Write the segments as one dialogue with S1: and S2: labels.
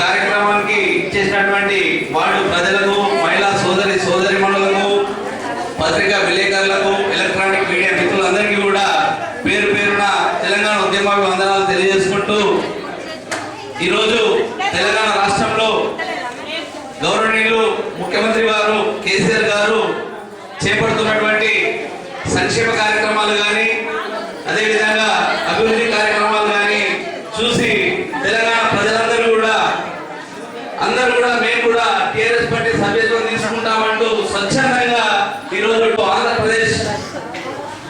S1: కార్యక్రమానికి ఇచ్చేసినటువంటి వార్డు ప్రజలకు మహిళా సోదరి సోదరిమణులకు పత్రికా విలేకరులకు ఎలక్ట్రానిక్ మీడియా మిత్రులందరికీ కూడా పేరు పేరున తెలంగాణ ఉద్యమాభివందనాలు తెలియజేసుకుంటూ ఈరోజు తెలంగాణ రాష్ట్రంలో గౌరవనీయులు ముఖ్యమంత్రి గారు కేసీఆర్ గారు చేపడుతున్నటువంటి సంక్షేమ కార్యక్రమాలు కానీ అదేవిధంగా అభివృద్ధి కార్యక్రమాలు కానీ చూసి తెలంగాణ ప్రజలందరూ కూడా అందరూ కూడా మేము కూడా టీఆర్ఎస్ పార్టీ సభ్యత్వం తీసుకుంటామంటూ స్వచ్ఛందంగా ఈరోజు ఆంధ్రప్రదేశ్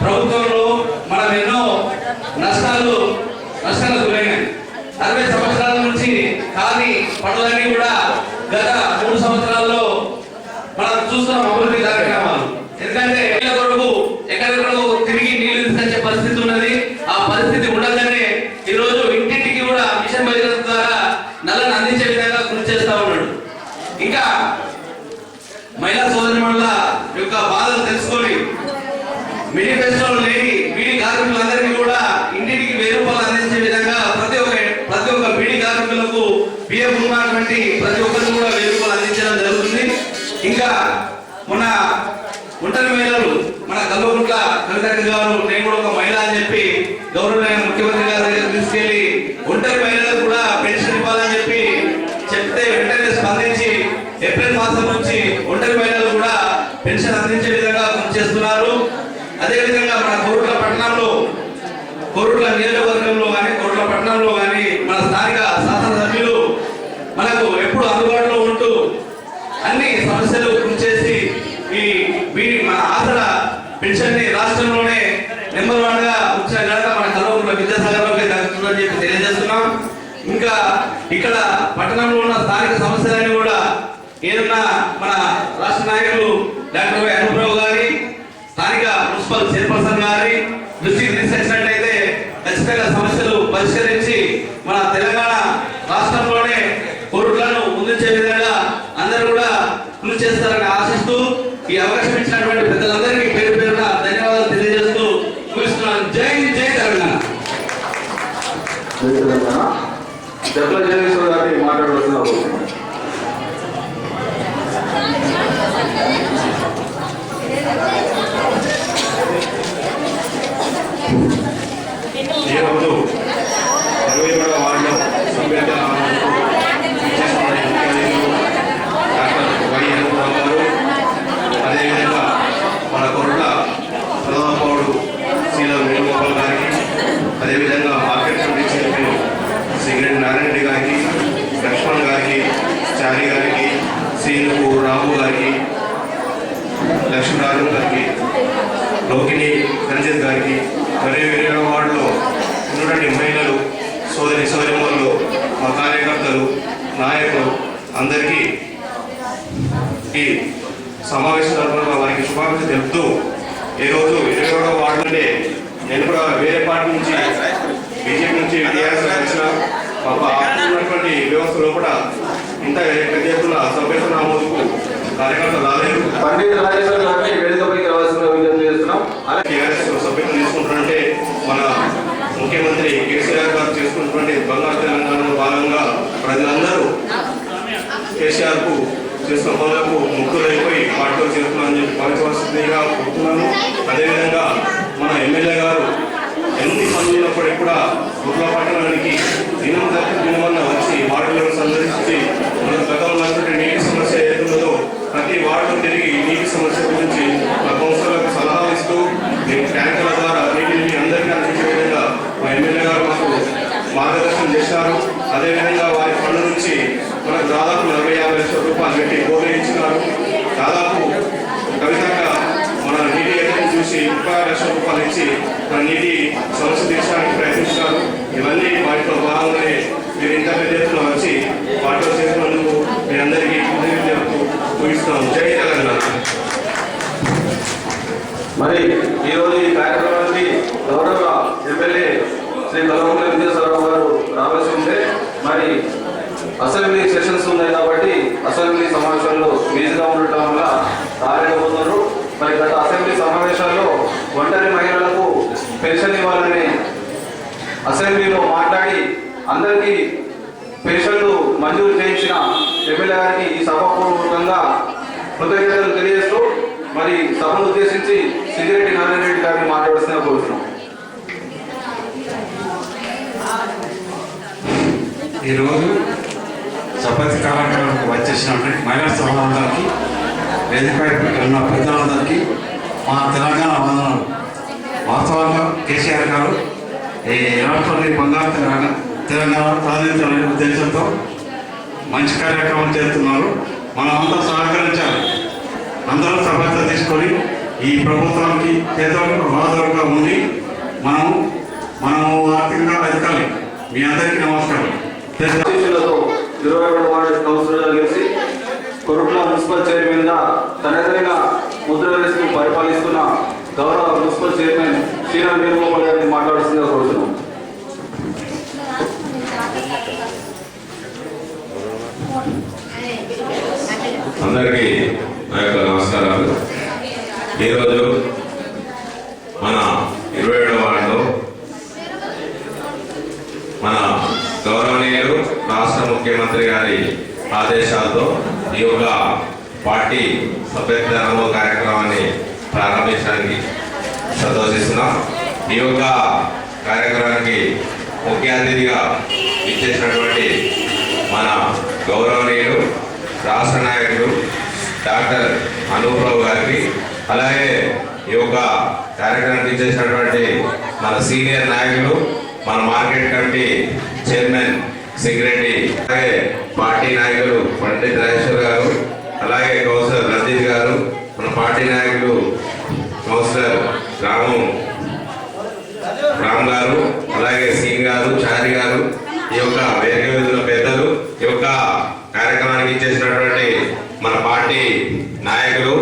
S1: ప్రభుత్వంలో మనం ఎన్నో నష్టాలు నష్టాలకు గురైనాయి అరవై సంవత్సరాల నుంచి కానీ పనులన్నీ కూడా గత మూడు సంవత్సరాల్లో మనం చూస్తున్నాం అభివృద్ధి కార్యక్రమాలు ఎందుకంటే నీళ్ళ కొరకు ఎక్కడెక్కడో తిరిగి నీళ్ళు తీసుకొచ్చే పరిస్థితి ఉన్నది ఆ పరిస్థితి ఉండగానే ఈ రోజు ఇంటింటికి కూడా మిషన్ భగీరథ ద్వారా నల్లని అందించే విధంగా కృషి చేస్తా ఉన్నాడు ఇంకా మహిళా సోదరిమణుల యొక్క బాధలు తెలుసుకొని మేనిఫెస్టోలో లేని బీడీ కార్మికులందరికీ కూడా ఇంటింటికి వెయ్యి రూపాయలు అందించే విధంగా ప్రతి ఒక్క ప్రతి ఒక్క బీడీ కార్మికులకు బియ్యం ఉన్నటువంటి ప్రతి ఒక్కరికి కూడా వెయ్యి రూపాయలు అందించడం జరుగుతుంది ఇంకా మొన్న ఒంటరి మహిళలు మన కల్వకుంట్ల కవితక్క గారు నేను కూడా ఒక మహిళ అని చెప్పి గౌరవమైన ముఖ్యమంత్రి గారి దగ్గర తీసుకెళ్ళి ఒంటరి మహిళలకు కూడా పెన్షన్ ఇవ్వాలని చెప్పి చెప్తే వెంటనే స్పందించి ఏప్రిల్ మాసం నుంచి ఒంటరి మహిళలు కూడా పెన్షన్ అందించే విధంగా కృషి చేస్తున్నారు అదేవిధంగా మన కోరుట్ల పట్టణంలో కోరుట్ల నియోజకవర్గంలో కానీ కోరుట్ల పట్టణంలో కానీ మన స్థానిక శాసనసభ్యులు మనకు ఎప్పుడు అందుబాటులో ఉంటూ అన్ని సమస్యలు కృషి చేసి ఈ వీరి మన ఆసర పెన్షన్ని రాష్ట్రంలోనే నెంబర్ వన్గా వచ్చిన ఘనత మన కల్వకుంట్ల విద్యాసాగర్లోకి దక్కుతుందని చెప్పి తెలియజేస్తున్నాం. ఇంకా ఇక్కడ పట్టణంలో ఉన్న స్థానిక సమస్యలన్నీ కూడా ఏదన్నా మన రాష్ట్ర నాయకులు డాక్టర్ వై అనుప్రభు గారి స్థానిక మున్సిపల్ చైర్పర్సన్ గారి దృష్టికి తీసుకొచ్చినట్లయితే ఖచ్చితంగా సమస్యలు పరిష్కరించి మన తెలంగాణ రాష్ట్రంలోనే కోరుట్లను ముందుంచే విధంగా అందరూ కూడా కృషి చేస్తారని ఆశిస్తూ ఈ అవకాశం ఇచ్చినటువంటి పెద్దలందరికీ పేరు పేరున ధన్యవాదాలు తెలియజేస్తూ ముగిస్తున్నాను జై జై తెలంగాణ
S2: జట్ల జగదీశ్వర గారిని మాట్లాడవలసిన
S3: ఈరోజు ఇరవై ఏడవ వార్డులో సభ్యులుగా చేస్తున్న ముఖ్య డాక్టర్ వై అనురావు గారు అదేవిధంగా మన కొరట ప్రథమ పౌరుడు శ్రీల వేణుగోపాల్ గారికి అదేవిధంగా market committee chairman Singareddy Narayana Reddy గారికి లక్ష్మణ్ గారికి చారి గారికి శ్రీనుకు రాము గారికి లక్ష్మీరాజు గారికి లోకిని రంజిత్ గారికి మరియు వేరే వార్డులో ఉన్నటువంటి మహిళలు సోదరి సోదరిమణులు మా కార్యకర్తలు నాయకులు అందరికీ ఈ సమావేశం తరఫున వారికి శుభాకాంక్షలు తెలుపుతూ ఈరోజు ఇరవై ఒకటో వార్డులోనే నేను కూడా వేరే పార్టీ నుంచి బీజేపీ నుంచి టీఆర్ఎస్ వచ్చిన మాకు ఉన్నటువంటి వ్యవస్థ లోపల ఇంత ఎత్తున సభ్యత్వ నమోదుకు కార్యకర్తలు రాలేదు.
S2: పండిత్ రాజేశ్వర్ గారిని వేదికపైకి రావాల్సిన విజ్ఞప్తి చేస్తున్నాం. అలాగే
S3: టీఆర్ఎస్ సభ్యులు తీసుకుంటున్నట్టే మన ముఖ్యమంత్రి కేసీఆర్ గారు చేసుకున్నటువంటి బంగారు తెలంగాణలో భాగంగా ప్రజలందరూ కేసీఆర్కు చేస్తున్న పనులకు ముక్తులైపోయి పార్టీలో చేస్తున్నారని చెప్పి భావించవలసిందిగా కోరుతున్నాను. అదేవిధంగా మన ఎమ్మెల్యే గారు ఎన్ని పనులు కూడా గుర్ల పట్టణానికి దినం తప్పి దినమన్న వచ్చి వార్డులను సందర్శించి మన గతంలో ఉన్నటువంటి నీటి సమస్య ఏదున్నదో ప్రతి వార్డు తిరిగి నీటి సమస్య గురించి మా కౌన్సిలర్లకు సలహాలు ఇస్తూ మేము ట్యాంకర్ల ద్వారా నీటిని అందరికీ అందించే విధంగా మా ఎమ్మెల్యే గారు మాకు మార్గదర్శనం చేశారు. అదేవిధంగా వారి పనుల నుంచి మనకు దాదాపు నలభై యాభై లక్షల రూపాయలు పెట్టి బోర్లు దాదాపు కవితంగా ఎదురు చూసి ముప్పై ఆరు మన నీటి సమస్య తీర్చడానికి ప్రయత్నించారు ఇవన్నీ వాటిలో భాగంగానే మీరు ఇంటర్మీడియట్లో వచ్చి వాటిలో చేసినందుకు మీ అందరికీ కృతజ్ఞతలు ఊహిస్తాం జై తెలంగాణ.
S2: మరి ఈరోజు ఈ కార్యక్రమానికి గౌరవ ఎమ్మెల్యే శ్రీ కలవంగ విద్యాసాగర్ గారు రావాల్సి ఉంటే మరి అసెంబ్లీ సెషన్స్ ఉన్నాయి కాబట్టి అసెంబ్లీ సమావేశాల్లో బిజీగా ఉండటం వల్ల రాలేకపోతున్నారు. మరి గత అసెంబ్లీ సమావేశాల్లో ఒంటరి మహిళలకు పెన్షన్ ఇవ్వాలని అసెంబ్లీలో మాట్లాడి అందరికీ పెన్షన్లు మంజూరు చేయించిన ఎమ్మెల్యే గారికి ఈ సభాపూర్వకంగా కృతజ్ఞతలు తెలియజేస్తూ మరి సభను ఉద్దేశించి సిద్దిరెడ్డి నారాయణ రెడ్డి గారిని మాట్లాడుతున్నా కోరుతున్నాం.
S4: ఈరోజు చపాతి కార్యక్రమానికి వచ్చేసినటువంటి మహిళా సభలందరికీ వేదికపై ఉన్న పెద్దలందరికీ మా తెలంగాణ వందనాలు వాస్తవంగా కేసీఆర్ గారు ఈ రాష్ట్రాన్ని బంగారు తెలంగాణ తెలంగాణ సాధించాలనే ఉద్దేశంతో మంచి కార్యక్రమం చేస్తున్నారు. మనం సహకరించాలి. అందరూ సభ్యత తీసుకొని ఈ ప్రభుత్వానికి పేదలకు బాధలుగా ఉండి మనం మనము ఆర్థికంగా ఎదగాలి మీ అందరికీ నమస్కారం.
S2: ఇరవై రెండు వార్డు కౌన్సిలర్గా కొరుట్ల మున్సిపల్ చైర్మన్గా తనదైన ముద్ర వేస్తూ పరిపాలిస్తున్న గౌరవ మున్సిపల్ చైర్మన్ శ్రీరామ్ వేణుగోపాల్ గారిని మాట్లాడుతుందిగా కోరుతున్నాం
S5: అందరికీ నా యొక్క నమస్కారాలు. ఈరోజు మన ఇరవై ఏడవ వార్డులో మన గౌరవనీయులు రాష్ట్ర ముఖ్యమంత్రి గారి ఆదేశాలతో ఈ యొక్క పార్టీ సభ్యత్వ కార్యక్రమాన్ని ప్రారంభించడానికి సంతోషిస్తున్నాం. ఈ యొక్క కార్యక్రమానికి ముఖ్య అతిథిగా ఇచ్చేసినటువంటి మన గౌరవనీయులు రాష్ట్ర నాయకులు డాక్టర్ అనూప్రావు గారికి అలాగే ఈ యొక్క కార్యక్రమానికి ఇచ్చేసినటువంటి మన సీనియర్ నాయకులు మన మార్కెట్ కమిటీ చైర్మన్ సింగిరెడ్డి అలాగే పార్టీ నాయకులు పండిత్ రాజేశ్వర్ గారు అలాగే కౌన్సిలర్ రంజిత్ గారు మన పార్టీ నాయకులు కౌన్సిలర్ రాము రామ్ గారు అలాగే సింగ్ గారు చారి గారు ఈ యొక్క వేదిక విధుల పెద్దలు ఈ యొక్క కార్యక్రమానికి ఇచ్చేసినటువంటి మన పార్టీ నాయకులు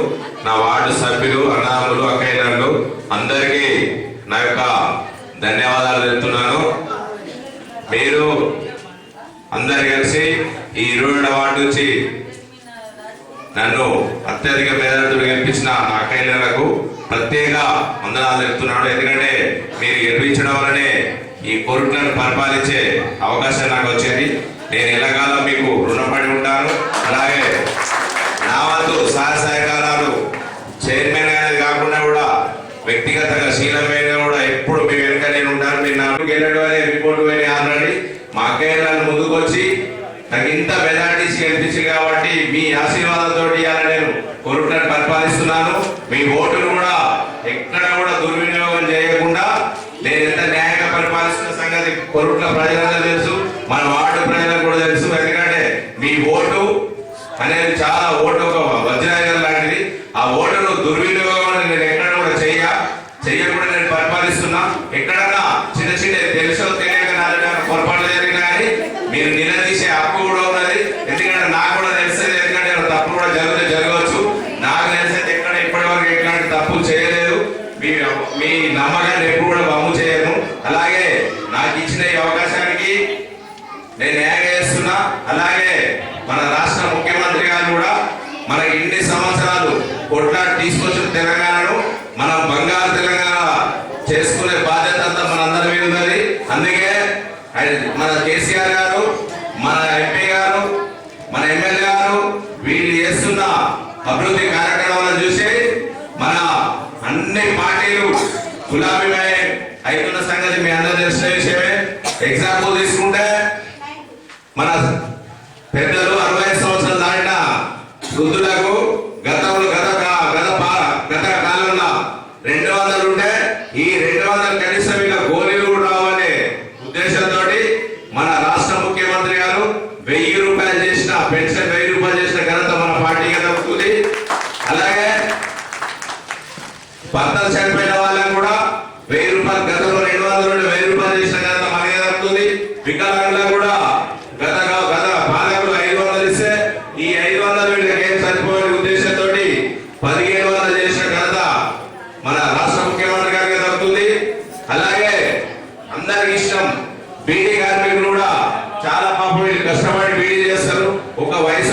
S5: నా వార్డు సభ్యులు అన్నదమ్ములు అక్కయ్యలు అందరికీ నా యొక్క అందరు కలిసి ఈ ఇరవై అవార్డు వచ్చి నన్ను అత్యధిక మేధావులు గెలిపించిన నా కైలకు ప్రత్యేక వందనాలు చెప్తున్నాడు ఎందుకంటే మీరు గెలిపించడం వల్లనే ఈ కోరికలను పరిపాలించే అవకాశం నాకు వచ్చింది. నేను ఎలాగాలో మీకు రుణపడి ఉంటాను. అలాగే నా వంతు సహాయ సహకారాలు చైర్మన్ అనేది కాకుండా కూడా వ్యక్తిగతంగా శీలమైన కూడా ఎప్పుడు మీ వెనుక నేను ఉంటాను. మీరు నాకు వెళ్ళడం అనే రిపోర్ట్ పోయి ఆల్రెడీ మా అక్కయ్య ముందుకు వచ్చి నాకు ఇంత మెజార్టీస్ కనిపించింది కాబట్టి మీ ఆశీర్వాదంతో ఇవాళ నేను కొరుట్లను పరిపాలిస్తున్నాను. మీ ఓటును కూడా ఎక్కడ కూడా దుర్వినియోగం చేయకుండా నేను ఎంత న్యాయంగా పరిపాలిస్తున్న సంగతి కొరుట్ల ప్రజలందరూ తెలుసు మన వార్డు ప్రజలకు కూడా తెలుసు. ఎందుకంటే మీ ఓటు అనేది చాలా ఓటు ఒక వజ్రాయుధం లాంటిది ఆ ఓటును దుర్వినియోగం అనేది నేను ఎక్కడ కూడా చెయ్య చెయ్యకుండా నేను పరిపాలిస్తున్నా ఎక్కడన్నా చిన్న చిన్న తెలుసో తెలియక నాలుగు పొరపాట్లు జరిగినా కానీ మీరు నిలదీసే హక్కు కూడా ఉన్నది ఎందుకంటే నాకు కూడా తెలుస్తుంది ఎందుకంటే తప్పు కూడా జరిగితే జరగవచ్చు నాకు తెలిసేది ఎక్కడ ఇప్పటివరకు ఎట్లాంటి తప్పు చేయలేదు మీ మీ నమ్మకాన్ని ఎప్పుడు కూడా బమ్ము చేయను అలాగే నాకు ఇచ్చిన ఈ అవకాశానికి నేను న్యాయం చేస్తున్నా అలాగే మన రాష్ట్ర ముఖ్యమంత్రి గారు కూడా మనకి ఇన్ని సంవత్సరాలు కొట్లాడి తీసుకొచ్చిన తెలంగాణను మనం బంగారు తెలంగాణ చేసుకునే బాధ్యత అంతా మనందరి మీద ఉన్నది అందుకే ఆయన- మన కేసీఆర్ గారు మన ఎంపీ గారు మన కార్యక్రమాలు వీళ్ళు చేస్తున్న అభివృద్ధి కార్యక్రమాలను చూసి మన అన్ని పార్టీలు గులాబీమే అవుతున్న సంగతి మీ అందరూ తెలిసిన విషయమే. ఎగ్జాంపుల్ తీసుకుంటే మన పెద్దలు అరవై ఐదు సంవత్సరాలు దాటిన వృద్ధులకు గతంలో గత కా- గత పా- గత కాలంలో రెండు వందలు ఉంటే ఈ రెండు వందలు కనీసం ఇక గోళీలు కూడా రావనే ఉద్దేశంతో మన రాష్ట్ర ముఖ్యమంత్రి గారు వెయ్యి రూపాయలు చేసిన పెన్షన్ వెయ్యి రూపాయలు చేసిన ఘనత మన పార్టీకి దక్కుతుంది అలాగే భర్తలు చనిపోయిన వాళ్ళని కూడా వెయ్యి రూపాయలు గతంలో రెండు వందల నుండి వెయ్యి రూపాయలు చేసిన ఘనత మనకే దక్కుతుంది వికలాంగులకు కూడా గత గత పాలకులు ఐదు వందలు ఇస్తే ఈ ఐదు వందలు వీళ్ళకి ఏం సరిపోయే ఉద్దేశంతో పదిహేను వందలు చేసిన ఘనత మన రాష్ట్ర ముఖ్యమంత్రి గారికి దక్కుతుంది అలాగే అందరికి ఇష్టం. బీడీ కార్మికులు కూడా చాలా పాపం కష్టపడి బీడీ చేస్తారు. ఒక వయసు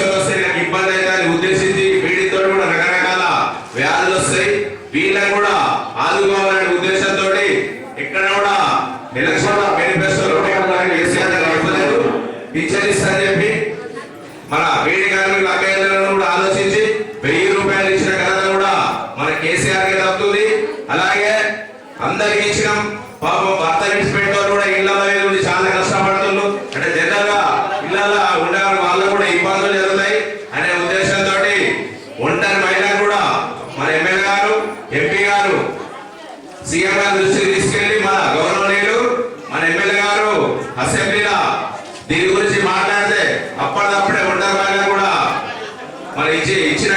S5: మన ఇచ్చే ఇచ్చిన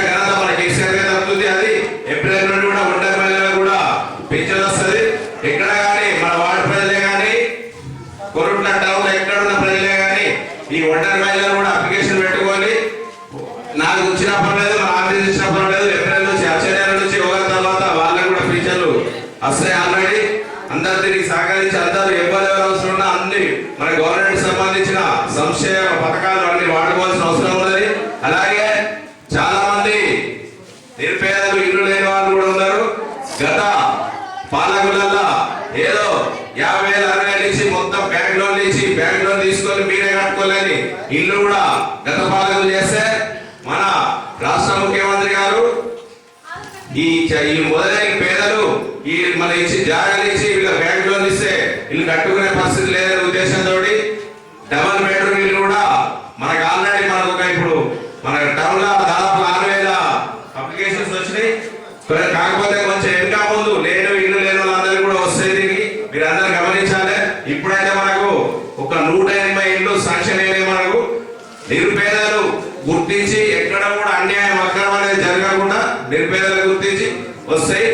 S5: ఇల్లు కట్టుకునే పరిస్థితి లేదనే ఉద్దేశంతో డబల్ బెడ్రూమ్ ఇల్లు కూడా మనకు ఆల్రెడీ మనకు ఒక ఇప్పుడు మన టౌన్లో దాదాపు ఆరు వేల అప్లికేషన్స్ వచ్చినాయి. కాకపోతే కొంచెం ఇంకా ముందు లేను ఇల్లు లేని వాళ్ళందరూ కూడా వస్తాయి దీనికి. మీరు అందరు గమనించాలి. ఇప్పుడైతే మనకు ఒక నూట ఎనభై ఇల్లు సంక్షన్ అయినాయి మనకు. నిరుపేదలు గుర్తించి ఎక్కడ కూడా అన్యాయం అక్రమం అనేది జరగకుండా నిరుపేదలు గుర్తించి వస్తాయి.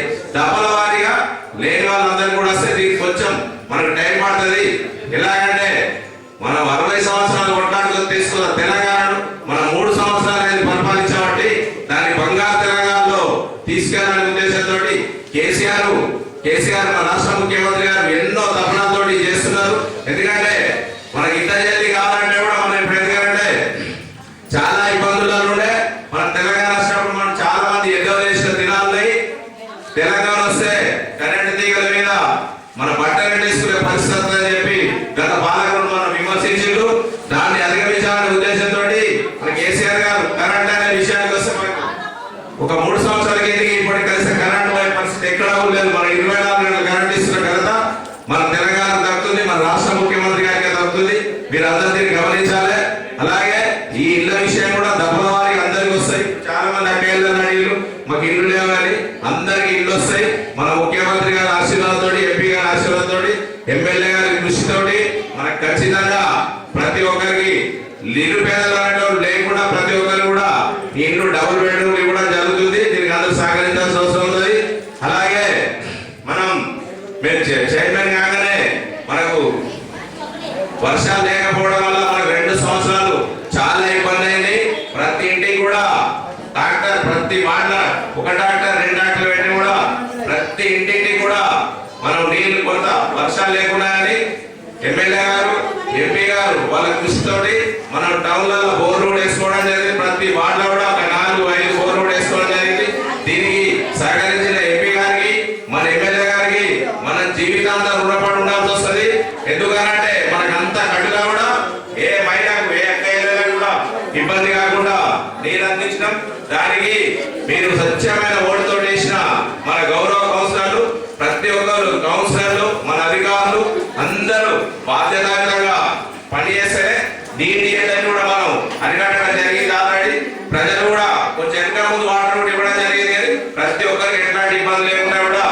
S5: జనక ముందు వాటర్ ఇవ్వడం జరిగింది. ప్రతి ఒక్కరికి ఎట్లాంటి ఇబ్బంది లేకుండా కూడా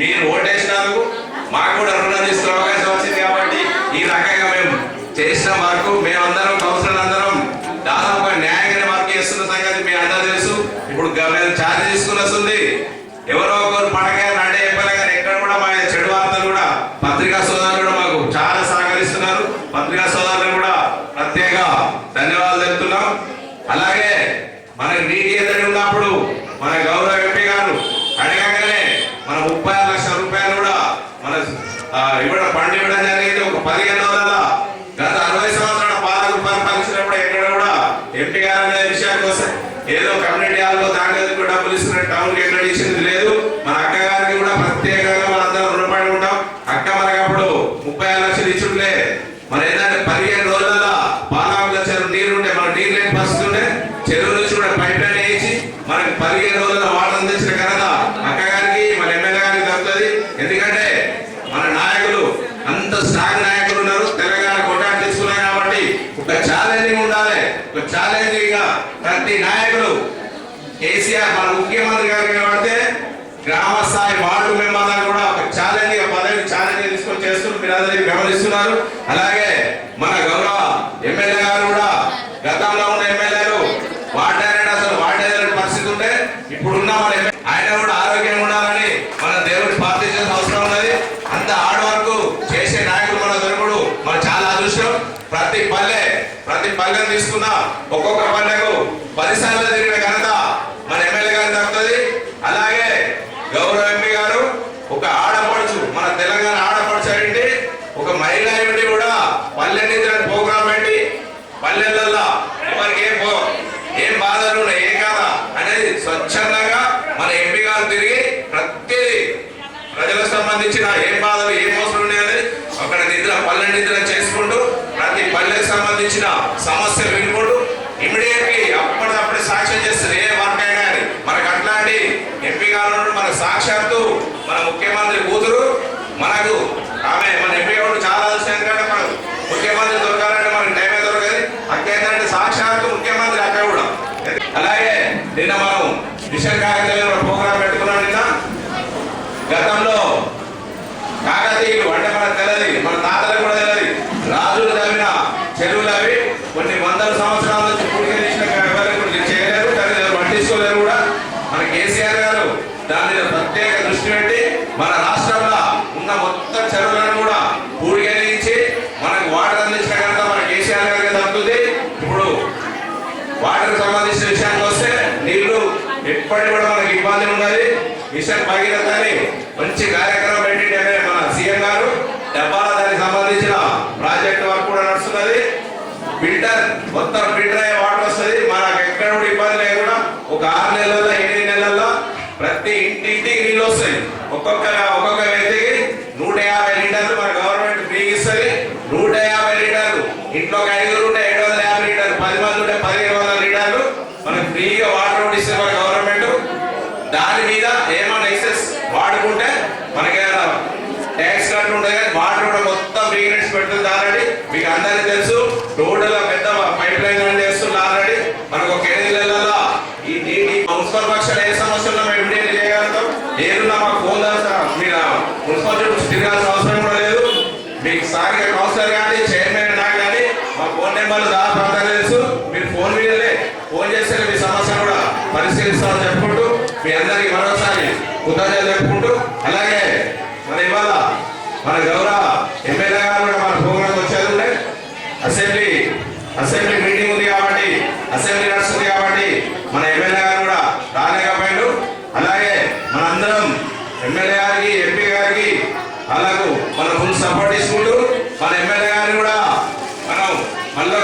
S5: మీరు ఓటే ముఖ్యమంత్రి గారు నిలబడితే గ్రామ స్థాయి వార్డు మెంబర్లను కూడా ఒక ఛాలెంజ్ పదవి ఛాలెంజ్ తీసుకొని చేస్తూ మీరు అందరికీ అలాగే మన గౌరవ ఎమ్మెల్యే గారు కూడా గతంలో ఉన్న ఎమ్మెల్యేలు వాడారని అసలు వాడేదని పరిస్థితి ఉంటే ఇప్పుడున్న మన ఆయన కూడా ఆరోగ్యంగా ఉండాలని మన దేవుడి ప్రార్థించాల్సిన అవసరం ఉన్నది. అంత ఆడ వరకు చేసే నాయకులు మన దొరుకుడు మన చాలా అదృష్టం. ప్రతి పల్లె ప్రతి పల్లెని తీసుకున్న ఒక్కొక్క పల్లెకు పది సార్లు తిరిగిన ఘనత మన ఎమ్మెల్యే గారికి దక్కుతుంది అలాగే గౌరవ ఎంపీ గారు ఒక ఆడపడుచు మన తెలంగాణ ఆడపడుచు ఏంటి ఒక మహిళ ఏంటి కూడా పల్లె నిద్ర ప్రోగ్రాం పెట్టి పల్లెలలో ఎవరికి ఏం పో ఏం బాధలు ఉన్నాయి ఏం కాదా అనేది స్వచ్ఛందంగా మన ఎంపీ గారు తిరిగి ప్రతి ప్రజలకు సంబంధించిన ఏం బాధలు ఏం మోసాలు ఉన్నాయని అక్కడ నిద్ర పల్లె నిద్ర చేసుకుంటూ ప్రతి పల్లెకు సంబంధించిన సమస్యలు వినుకుంటూ ఇమీడియట్గా అప్పటికప్పుడే సాక్ష్యం చేస్తారు ఏ వర్క్ అయినా అని మనకు అట్లాంటి ఎంపీ గారు ఉన్నారు, మన సాక్షాత్తు మన ముఖ్యమంత్రి కూతురు మనకు ఆమె మన ఎంపీ గారు చాలా అవసరం ఎందుకంటే మనకు ముఖ్యమంత్రి దొరకాలంటే మనకు టైమే దొరకదు అక్క ఏంటంటే సాక్షాత్తు ముఖ్యమంత్రి అక్క కూడా అలాగే నిన్న మనం మిషన్ కార్యక్రమం ప్రోగ్రాం పెట్టుకున్నాం నిన్న గతంలో కాకతీయులు అంటే మనకు తెలియదు మన తాతలకు కూడా తెలియదు రాజులు తవ్విన చెరువులు అవి కొన్ని వందల సంవత్సరాల నుంచి పూడికెళ్ళిన ఎవరు చేయలేరు కానీ ఎవరు పట్టించుకోలేరు కూడా మన కేసీఆర్ గారు దాని మీద ప్రత్యేక దృష్టి పెట్టి మన రాష్ట్రంలో ఉన్న మొత్తం చెరువులను కూడా పూడికెళ్ళించి మనకు వాటర్ అందించిన కనుక మన కేసీఆర్ గారికి దక్కుతుంది ఇప్పుడు వాటర్ సంబంధించిన విషయానికి వస్తే నీళ్ళు ఎప్పటి కూడా మనకి ఇబ్బంది ఉన్నది మిషన్ భగీరథ అని మంచి కార్యక్రమం పెట్టిండే మన సీఎం గారు. డబ్బాల దానికి సంబంధించిన ప్రాజెక్ట్ వర్క్ కూడా నడుస్తున్నది. ఫిల్టర్ మొత్తం ఫిల్టర్ అయ్యే వాటర్ వస్తుంది. మనకు ఎక్కడ కూడా ఇబ్బంది లేకుండా ఒక ఆరు నెలల్లో ఎనిమిది నెలల్లో ప్రతి ఇంటింటికి నీళ్ళు వస్తాయి. ఒక్కొక్క ఒక్కొక్క వ్యక్తికి నూట యాభై లీటర్లు మన గవర్నమెంట్ ఫ్రీ ఇస్తుంది. నూట యాభై లీటర్లు. ఇంట్లో ఒక ఐదుగురు ఉంటే ఏడు వందల యాభై లీటర్లు పది మంది ఉంటే పదిహేను వందల లీటర్లు మనకు ఫ్రీగా వాటర్ కూడా ఇస్తుంది మన గవర్నమెంట్. దాని మీద ఏమైనా వాడుకుంటే మనకి ట్యాక్స్ కట్టు ఉంటుంది కానీ వాటర్ కూడా మొత్తం రీగ్రెట్స్ పెడుతుంది ఆల్రెడీ. మీకు అందరికీ తెలుసు టోటల్ పెద్ద పైప్ లైన్ అని చేస్తుంది ఆల్రెడీ. మనకు ఒక ఎనిమిది ఈ నీటి మున్సిపల్ పక్షాలు ఏ సమస్యలు మేము ఇమీడియట్ చేయగలుగుతాం. ఏదున్నా మాకు ఫోన్ చేస్తా. మీరు మున్సిపల్ చుట్టూ తిరగాల్సిన అవసరం కూడా లేదు. మీకు స్థానిక కౌన్సిలర్ కానీ చైర్మన్ నాకు కానీ మా ఫోన్ నెంబర్లు దాదాపు తెలుసు. మీరు ఫోన్ మీదనే ఫోన్ చేస్తే మీ సమస్య కూడా పరిశీలిస్తామని చెప్పుకుంటూ మీ అందరికీ మరోసారి కృతజ్ఞతలు చెప్పుకుంటూ అలాగే మన ఇవాళ మన గౌరవ ఎమ్మెల్యే గారు కూడా మన ప్రోగ్రామ్ వచ్చేది ఉండే అసెంబ్లీ అసెంబ్లీ మీటింగ్ ఉంది కాబట్టి అసెంబ్లీ నడుస్తుంది కాబట్టి మన ఎమ్మెల్యే గారు కూడా రాలేకపోయాడు అలాగే మనందరం ఎమ్మెల్యే గారికి ఎంపీ గారికి అలాగూ మన ఫుల్ సపోర్ట్ ఇచ్చుకుంటూ మన ఎమ్మెల్యే గారిని కూడా మనం మళ్ళీ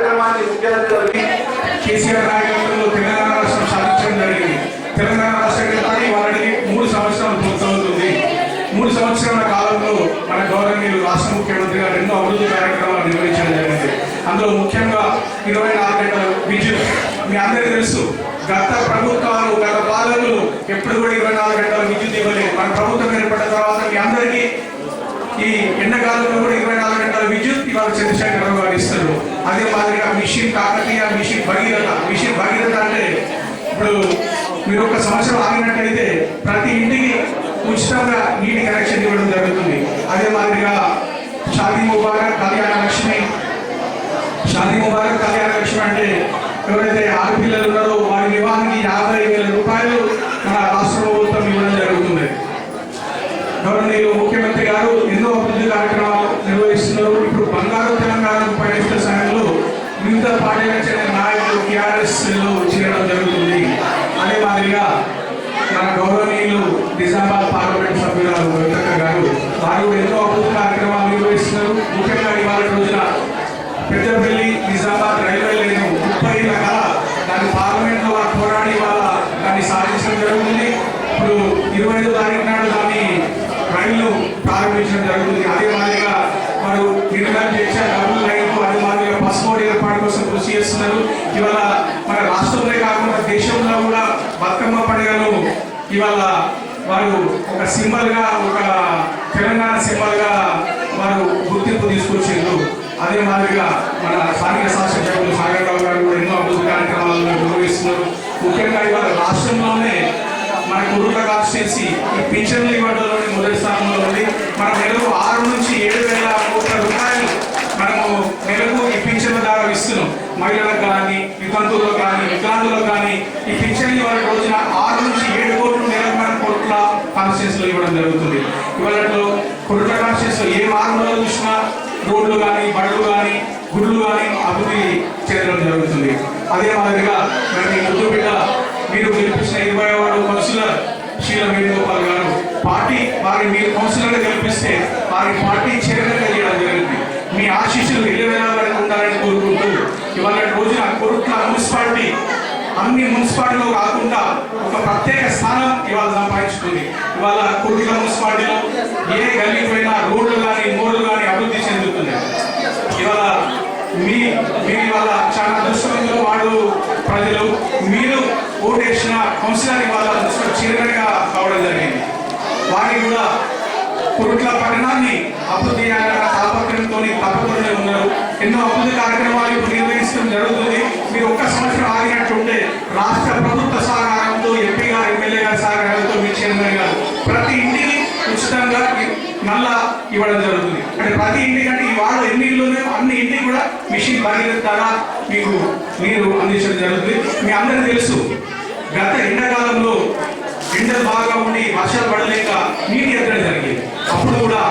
S2: కార్యక్రమాన్ని ముఖ్యమంత్రి
S6: కేసీఆర్ నాయకత్వంలో తెలంగాణ రాష్ట్రం సాధించడం జరిగింది. తెలంగాణ రాష్ట్రం కానీ వారికి మూడు సంవత్సరాలు పూర్తవుతుంది మూడు సంవత్సరాల కాలంలో మన గౌరవనీయులు రాష్ట్ర ముఖ్యమంత్రి గారు ఎన్నో అభివృద్ధి కార్యక్రమాలు నిర్వహించడం జరిగింది. అందులో ముఖ్యంగా ఇరవై నాలుగు గంటల విద్యుత్ మీ అందరికీ తెలుసు గత ప్రభుత్వాలు గత పాలకులు ఎప్పుడు కూడా ఇరవై నాలుగు గంటల విద్యుత్ ఇవ్వలేదు. మన ప్రభుత్వం ఏర్పడిన తర్వాత మీ అందరికీ ఈ ఎండాకాలంలో కూడా ఇరవై నాలుగు గంటల విద్యుత్ ఇవాళ చంద్రశేఖరరావు గారు ఇస్తారు అదే మాదిరిగా mission Kakatiya mission Bhagiratha. Mission Bhagiratha అంటే ఇప్పుడు మీరు ఒక సంవత్సరం ఆగినట్టయితే ప్రతి ఇంటికి ఉచితంగా నీటి కనెక్షన్ ఇవ్వడం జరుగుతుంది. అదే మాదిరిగా షాదీ ముబారక్ కళ్యాణ లక్ష్మి. షాదీ ముబారక్ కళ్యాణ లక్ష్మి అంటే ఎవరైతే ఆడపిల్లలు ఉన్నారో వారి వివాహానికి యాభై వేల రూపాయలు మన రాష్ట్ర ప్రభుత్వం ఇవ్వడం జరుగుతుంది గౌరవనీయులు ముఖ్యమంత్రి గారు ఎన్నో అభివృద్ధి కార్యక్రమాలు నిర్వహిస్తున్నారు ఇప్పుడు బంగారు తెలంగాణ పర్యటన సమయంలో వివిధ పార్టీలకు చెందిన నాయకులు టీఆర్ఎస్లో చేరడం జరుగుతుంది అదే మాదిరిగా మన గౌరవనీయులు నిజామాబాద్ పార్లమెంట్ సభ్యురాలు కవితక్క గారు వారు కూడా ఎన్నో అభివృద్ధి కార్యక్రమాలు నిర్వహిస్తున్నారు ముఖ్యంగా ఇవాళ రోజున పెద్దపల్లి నిజామాబాద్ రైల్వే లైన్ ముప్పై ఏళ్ళ కళ దాన్ని పార్లమెంట్లో వారు పోరాడి వాళ్ళ దాన్ని సాధించడం జరుగుతుంది ఇప్పుడు ఇరవై ఐదో తారీఖు నాడు దాన్ని రైళ్ళు ప్రారంభించడం జరుగుతుంది అదే మాదిరిగా వారు నిర్ణయం చేసే డబుల్ లైన్ అదే మాదిరిగా బస్ మోడ్ ఏర్పాటు కోసం కృషి చేస్తున్నారు ఇవాళ మన రాష్ట్రంలో కాకుండా దేశంలో కూడా బతుకమ్మ పండుగను ఇవాళ వారు ఒక సింబల్గా ఒక తెలంగాణ సింబల్గా వారు గుర్తింపు తీసుకొచ్చిండ్రు అదే మాదిరిగా మన స్థానిక శాసనసభ్యులు సాగర్రావు గారు కూడా ఎన్నో అభివృద్ధి కార్యక్రమాలను నిర్వహిస్తున్నారు ముఖ్యంగా ఇవాళ రాష్ట్రంలోనే మన కురుల కాన్స్టిట్యున్సీ ఈ పింఛన్లు ఇవ్వడంలోని మొదటి స్థానంలో ఉంది మన నెలకు ఆరు నుంచి ఏడు వేల కోట్ల రూపాయలు మనము నెలకు ఈ పింఛన్ల ద్వారా ఇస్తున్నాం. మహిళలకు కానీ వితంతువులకు కానీ వికలాంగులకు కానీ ఈ పింఛన్ ఇవాళ రోజున ఆరు నుంచి ఏడు కోట్లు నెలకు మన కోట్ల కాన్స్టిట్యున్సీలో ఇవ్వడం జరుగుతుంది. ఇవాళలో కురుల కాన్స్టిట్యున్సీలో ఏ మార్గంలో చూసినా రోడ్లు కానీ బడులు కానీ గుళ్ళు కానీ అభివృద్ధి చేయడం జరుగుతుంది. అదే మాదిరిగా మరి ముద్దు బిడ్డ మీరు గెలిపించిన ఇరవై వాడు కౌన్సిలర్ శీల వేణుగోపాల్ గారు పార్టీ వారి మీరు కౌన్సిలర్ గెలిపిస్తే వారి పార్టీ చైర్మన్ చేయడం జరిగింది. మీ ఆశీస్సులు ఎల్లవేళ వరకు ఉండాలని కోరుకుంటూ ఇవాళ రోజున కొరుట్ల మున్సిపాలిటీ అన్ని మున్సిపాలిటీలో కాకుండా ఒక ప్రత్యేక స్థానం ఇవాళ సంపాదించుకుంది. ఇవాళ కొరుట్ల మున్సిపాలిటీలో ఏ గల్లీ పోయినా రోడ్లు కానీ మోర్లు కానీ అభివృద్ధి చెందుతుంది ఇవాళ మీ మీరు ఇవాళ చాలా అదృష్టంలో వాడు ప్రజలు మీరు ఓటేసిన కౌన్సిలర్ ఇవాళ మున్సిపల్ కావడం జరిగింది. వారికి కూడా కురుట్ల పట్టణాన్ని అభివృద్ధి చేయాలన్న తాపత్రయంతో తప్పకుండా ఉన్నారు. ఎన్నో అభివృద్ధి కార్యక్రమాలు ఇప్పుడు నిర్వహించడం జరుగుతుంది. మీరు ఒక్క సంవత్సరం ఆగినట్టుంటే రాష్ట్ర ప్రభుత్వ సహకారంతో ఎంపీ గారు ఎమ్మెల్యే గారి సహకారంతో మీ చైర్మన్ గారు ప్రతి ఇంటికి ఉచితంగా మళ్ళా ఇవ్వడం జరుగుతుంది. అంటే ప్రతి ఇంటి అంటే ఈ వాడు ఎన్ని ఇళ్ళు అన్ని ఇంటికి కూడా మిషన్ భగీరథ ద్వారా మీకు నీరు అందించడం జరుగుతుంది. మీ అందరికీ తెలుసు గత ఎండాకాలంలో గింజలు బాగా ఉండి వర్షాలు పడలేక నీటి ఎత్తడం జరిగింది. అప్పుడు కూడా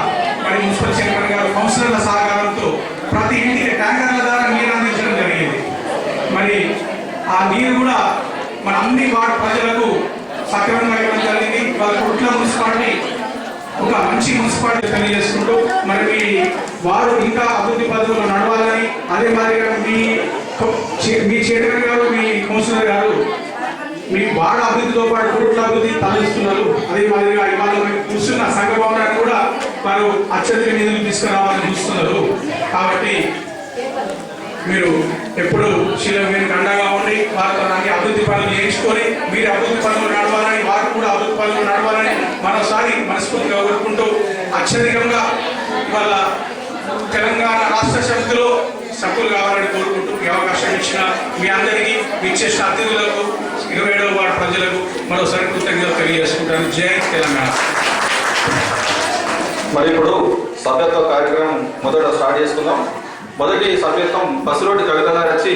S6: మరి మున్సిపల్ చైర్మన్ గారు కౌన్సిలర్ల సహకారంతో ప్రతి ఇంటికి ట్యాంకర్ల ద్వారా నీరు అందించడం జరిగింది. మరి ఆ నీరు కూడా మన అన్ని వార్డు ప్రజలకు సక్రమంగా ఇవ్వడం జరిగింది. వాళ్ళ కుట్ల మున్సిపాలిటీ ఒక మంచి మున్సిపాలిటీ తెలియజేసుకుంటూ మరి మీ వారు ఇంకా అభివృద్ధి పద్ధతులు నడవాలని అదే మాదిరిగా మీ చే- మీ చైర్మన్ గారు మీ కౌన్సిలర్ గారు మీ వార్డు అభివృద్ధితో పాటు కుటుంబ అభివృద్ధి తలయిస్తున్నారు అదే మాదిరిగా ఇవాళ మేము చూస్తున్న సంఘ భవనాన్ని కూడా వారు అత్యధిక నిధులు తీసుకురావాలని చూస్తున్నారు. కాబట్టి మీరు ఎప్పుడు మీరు అండగా ఉండి వారితో నాకు అభివృద్ధి పనులు చేయించుకొని మీరు అభివృద్ధి పనులు నడవాలని వారు కూడా అభివృద్ధి పనులు నడవాలని మరోసారి మనస్ఫూర్తిగా కోరుకుంటూ అత్యధికంగా ఇవాళ తెలంగాణ రాష్ట్ర సమితిలో సభ్యులు కావాలని కోరుకుంటూ ఈ అవకాశం ఇచ్చిన మీ అందరికీ విచ్చేసిన అతిథులకు ఇరవై ఏడవ వార్డు ప్రజలకు మరోసారి కృతజ్ఞతలు తెలియజేసుకుంటాను. జై తెలంగాణ.
S2: మరి ఇప్పుడు సభ్యత్వ కార్యక్రమం మొదట స్టార్ట్ చేసుకుందాం. మొదటి సభ్యత్వం బస్సులోటి కవిత గారు వచ్చి